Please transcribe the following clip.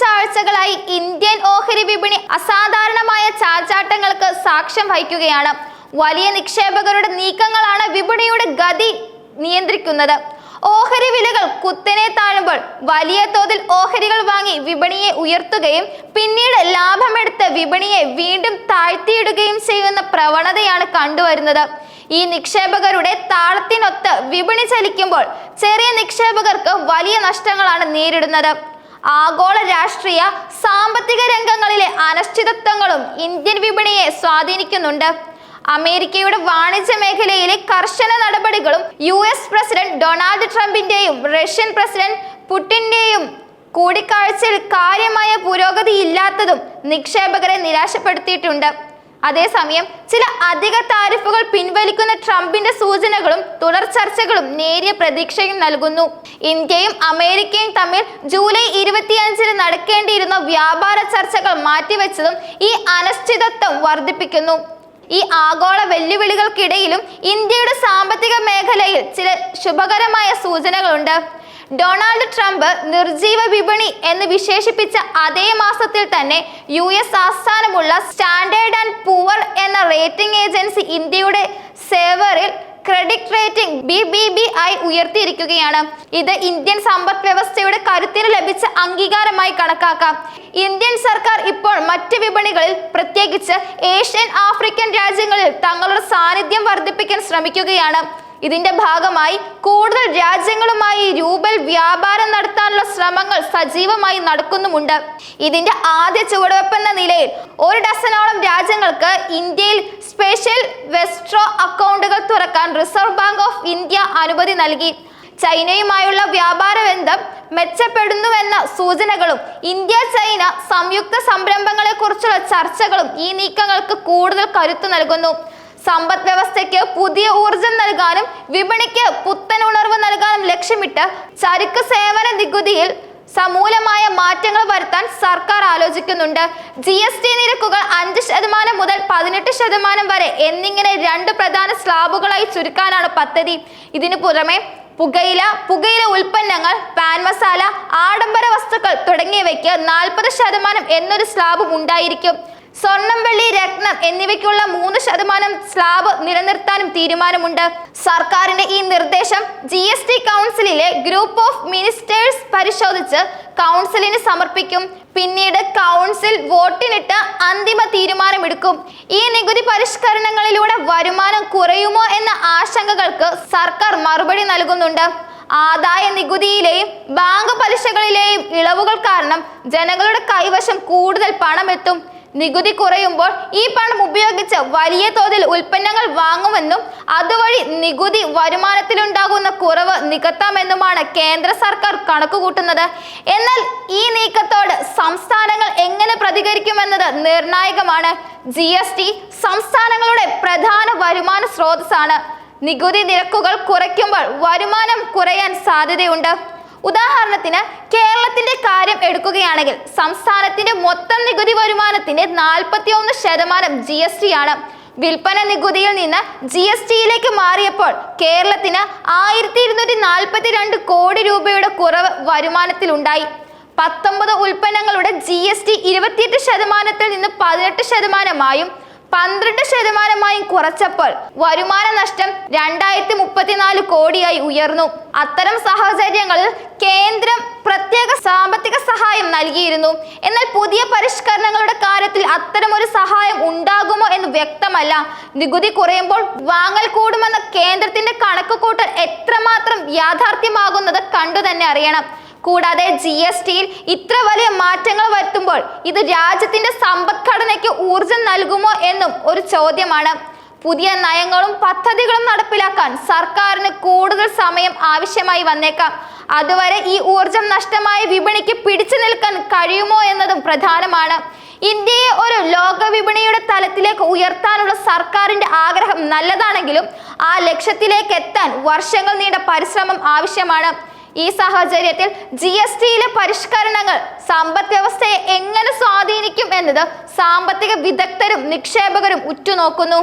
കുറച്ചാഴ്ചകളായി Indian ഓഹരി വിപണി അസാധാരണമായ ചാഞ്ചാട്ടങ്ങൾക്ക് സാക്ഷ്യം വഹിക്കുകയാണ്. വലിയ നിക്ഷേപകരുടെ നീക്കങ്ങളാണ് വിപണിയുടെ ഗതി നിയന്ത്രിക്കുന്നത്. ഓഹരി വിലകൾ കുത്തനെ താഴുമ്പോൾ വലിയ തോതിൽ ഓഹരികൾ വാങ്ങി വിപണിയെ ഉയർത്തുകയും പിന്നീട് ലാഭമെടുത്ത് വിപണിയെ വീണ്ടും താഴ്ത്തിയിടുകയും ചെയ്യുന്ന പ്രവണതയാണ് കണ്ടുവരുന്നത്. ഈ നിക്ഷേപകരുടെ താളത്തിനൊത്ത് വിപണി ചലിക്കുമ്പോൾ ചെറിയ നിക്ഷേപകർക്ക് വലിയ നഷ്ടങ്ങളാണ് നേരിടുന്നത്. ആഗോള രാഷ്ട്രീയ സാമ്പത്തിക രംഗങ്ങളിലെ അനിശ്ചിതത്വങ്ങളും ഇന്ത്യൻ വിപണിയെ സ്വാധീനിക്കുന്നുണ്ട്. അമേരിക്കയുടെ വാണിജ്യ മേഖലയിലെ കർശന നടപടികളും യു എസ് പ്രസിഡന്റ് ഡൊണാൾഡ് ട്രംപിന്റെയും റഷ്യൻ പ്രസിഡന്റ് പുടിന്റെയും കൂടിക്കാഴ്ചയിൽ കാര്യമായ പുരോഗതി ഇല്ലാത്തതും നിക്ഷേപകരെ നിരാശപ്പെടുത്തിയിട്ടുണ്ട്. അതേസമയം ചില അധിക താരിഫുകൾ പിൻവലിക്കുന്ന ട്രംപിന്റെ സൂചനകളും തുടർ ചർച്ചകളും നേരിയ പ്രതീക്ഷയും നൽകുന്നു. ഇന്ത്യയും അമേരിക്കയും തമ്മിൽ ജൂലൈ ഇരുപത്തിയഞ്ചിന് നടക്കേണ്ടിയിരുന്ന വ്യാപാര ചർച്ചകൾ മാറ്റിവെച്ചതും ഈ അനിശ്ചിതത്വം വർദ്ധിപ്പിക്കുന്നു. ഈ ആഗോള വെല്ലുവിളികൾക്കിടയിലും ഇന്ത്യയുടെ സാമ്പത്തിക മേഖലയിൽ ചില ശുഭകരമായ സൂചനകളുണ്ട്. ഡൊണാൾഡ് ട്രംപ് നിർജീവ വിപണി എന്ന് വിശേഷിപ്പിച്ച അതേ മാസത്തിൽ തന്നെ യു എസ് ആസ്ഥാനമുള്ള സ്റ്റാൻഡേർഡ് ആൻഡ് പൂവർ എന്ന റേറ്റിംഗ് ഏജൻസി ഇന്ത്യയുടെ സേവറിൽ credit rating B B B ആയി ഉയർത്തിയിരിക്കുകയാണ്. ഇത് ഇന്ത്യൻ സമ്പദ് വ്യവസ്ഥയുടെ കരുത്തിന് ലഭിച്ച അംഗീകാരമായി കണക്കാക്കാം. ഇന്ത്യൻ സർക്കാർ ഇപ്പോൾ മറ്റ് വിപണികളിൽ പ്രത്യേകിച്ച് ഏഷ്യൻ ആഫ്രിക്കൻ രാജ്യങ്ങളിൽ തങ്ങളുടെ സാന്നിധ്യം വർദ്ധിപ്പിക്കാൻ ശ്രമിക്കുകയാണ്. ഇതിന്റെ ഭാഗമായി കൂടുതൽ രാജ്യങ്ങളുമായി വ്യാപാരം നടത്താനുള്ള ശ്രമങ്ങൾ സജീവമായി നടക്കുന്നുമുണ്ട്. ഇതിന്റെ ആദ്യ ചുവടുവെപ്പെന്ന നിലയിൽ ഒരു ഡസനോളം രാജ്യങ്ങൾക്ക് ഇന്ത്യയിൽ സ്പെഷ്യൽ വെസ്ട്രോ അക്കൗണ്ടുകൾ തുറക്കാൻ റിസർവ് ബാങ്ക് ഓഫ് ഇന്ത്യ അനുമതി നൽകി. ചൈനയുമായുള്ള വ്യാപാര ബന്ധം മെച്ചപ്പെടുന്നുവെന്ന സൂചനകളും ഇന്ത്യ ചൈന സംയുക്ത സംരംഭങ്ങളെക്കുറിച്ചുള്ള ചർച്ചകളും ഈ നീക്കങ്ങൾക്ക് കൂടുതൽ കരുത്തു നൽകുന്നു. സമ്പദ് വ്യവസ്ഥയ്ക്ക് പുതിയ ഊർജം നൽകാനും വിപണിക്ക് പുത്തൻ ഉണർവ് നൽകാനും ലക്ഷ്യമിട്ട് ചരക്ക് സേവന നികുതിയിൽ സമൂലമായ മാറ്റങ്ങൾ വരുത്താൻ സർക്കാർ ആലോചിക്കുന്നുണ്ട്. ജി എസ് ടി നിരക്കുകൾ അഞ്ച് ശതമാനം മുതൽ പതിനെട്ട് ശതമാനം വരെ എന്നിങ്ങനെ രണ്ട് പ്രധാന സ്ലാബുകളായി ചുരുക്കാനാണ് പദ്ധതി. ഇതിനു പുറമെ പുകയില പുകയില ഉൽപ്പന്നങ്ങൾ പാൻ മസാല ആഡംബര വസ്തുക്കൾ തുടങ്ങിയവയ്ക്ക് നാൽപ്പത് ശതമാനം എന്നൊരു സ്ലാബും ഉണ്ടായിരിക്കും. സ്വർണം വെള്ളി രത്നം എന്നിവയ്ക്കുള്ള മൂന്ന് ശതമാനം സ്ലാബ് നിലനിർത്താനും തീരുമാനമുണ്ട്. സർക്കാരിന്റെ ഈ നിർദ്ദേശം ജി എസ് ടി കൗൺസിലിലെ ഗ്രൂപ്പ് ഓഫ് മിനിസ്റ്റേഴ്സ് പരിശോധിച്ച് കൗൺസിലിന് സമർപ്പിക്കും. പിന്നീട് കൗൺസിൽ വോട്ടിനിട്ട് അന്തിമ തീരുമാനമെടുക്കും. ഈ നികുതി പരിഷ്കരണങ്ങളിലൂടെ വരുമാനം കുറയുമോ എന്ന ആശങ്കകൾക്ക് സർക്കാർ മറുപടി നൽകുന്നുണ്ട്. ആദായ നികുതിയിലെയും ബാങ്ക് പലിശകളിലെയും ഇളവുകൾ കാരണം ജനങ്ങളുടെ കൈവശം കൂടുതൽ പണമെത്തും. നികുതി കുറയുമ്പോൾ ഈ പണം ഉപയോഗിച്ച് വലിയ തോതിൽ ഉൽപ്പന്നങ്ങൾ വാങ്ങുമെന്നും അതുവഴി നികുതി വരുമാനത്തിലുണ്ടാകുന്ന കുറവ് നികത്താമെന്നുമാണ് കേന്ദ്ര സർക്കാർ കണക്കുകൂട്ടുന്നത്. എന്നാൽ ഈ നീക്കത്തോട് സംസ്ഥാനങ്ങൾ എങ്ങനെ പ്രതികരിക്കുമെന്നത് നിർണായകമാണ്. ജി എസ് ടി സംസ്ഥാനങ്ങളുടെ പ്രധാന വരുമാന സ്രോതസ്സാണ്. നികുതി നിരക്കുകൾ കുറയ്ക്കുമ്പോൾ വരുമാനം കുറയാൻ സാധ്യതയുണ്ട്. ഉദാഹരണത്തിന് കേരളത്തിന്റെ കാര്യം എടുക്കുകയാണെങ്കിൽ സംസ്ഥാനത്തിന്റെ മൊത്തം നികുതി വരുമാനത്തിന്റെ നാൽപ്പത്തി ഒന്ന് ശതമാനം ജി എസ് ടി ആണ്. വിൽപ്പന നികുതിയിൽ നിന്ന് ജി എസ് ടിയിലേക്ക് മാറിയപ്പോൾ കേരളത്തിന് ആയിരത്തി ഇരുന്നൂറ്റി നാൽപ്പത്തി രണ്ട് കോടി രൂപയുടെ കുറവ് വരുമാനത്തിലുണ്ടായി പത്തൊമ്പത് ഉൽപ്പന്നങ്ങളുടെ ജി എസ് ടി ഇരുപത്തിയെട്ട് ശതമാനത്തിൽ നിന്ന് പതിനെട്ട് ശതമാനമായും പന്ത്രണ്ട് ശതമാനമായും കുറച്ചപ്പോൾ വരുമാന നഷ്ടം രണ്ടായിരത്തി മുപ്പത്തിനാല് കോടിയായി ഉയർന്നു. അത്തരം സാഹചര്യങ്ങളിൽ കേന്ദ്രം പ്രത്യേക സാമ്പത്തിക സഹായം നൽകിയിരുന്നു. എന്നാൽ പുതിയ പരിഷ്കരണങ്ങളുടെ കാര്യത്തിൽ അത്തരം ഒരു സഹായം ഉണ്ടാകുമോ എന്ന് വ്യക്തമല്ല. നികുതി കുറയുമ്പോൾ വാങ്ങൽ കൂടുമെന്ന കേന്ദ്രത്തിന്റെ കണക്കുകൂട്ടൽ എത്രമാത്രം യാഥാർത്ഥ്യമാകുന്നത് കണ്ടു തന്നെ അറിയണം. കൂടാതെ ജി എസ് ടിയിൽ ഇത്ര വലിയ മാറ്റങ്ങൾ വരുത്തുമ്പോൾ ഇത് രാജ്യത്തിന്റെ സമ്പദ്ഘടനയ്ക്ക് ഊർജം നൽകുമോ എന്നും ഒരു ചോദ്യമാണ്. പുതിയ നയങ്ങളും പദ്ധതികളും നടപ്പിലാക്കാൻ സർക്കാരിന് കൂടുതൽ സമയം ആവശ്യമായി വന്നേക്കാം. അതുവരെ ഈ ഊർജം നഷ്ടമായ വിപണിക്ക് പിടിച്ചു നിൽക്കാൻ കഴിയുമോ എന്നതും പ്രധാനമാണ്. ഇന്ത്യയെ ഒരു ലോക വിപണിയുടെ തലത്തിലേക്ക് ഉയർത്താനുള്ള സർക്കാരിന്റെ ആഗ്രഹം നല്ലതാണെങ്കിലും ആ ലക്ഷ്യത്തിലേക്ക് എത്താൻ വർഷങ്ങൾ നീണ്ട പരിശ്രമം ആവശ്യമാണ്. ഈ സാഹചര്യത്തിൽ ജി എസ് ടിയിലെ പരിഷ്കരണങ്ങൾ സമ്പദ് വ്യവസ്ഥയെ എങ്ങനെ സ്വാധീനിക്കും എന്നത് സാമ്പത്തിക വിദഗ്ധരും നിക്ഷേപകരും ഉറ്റുനോക്കുന്നു.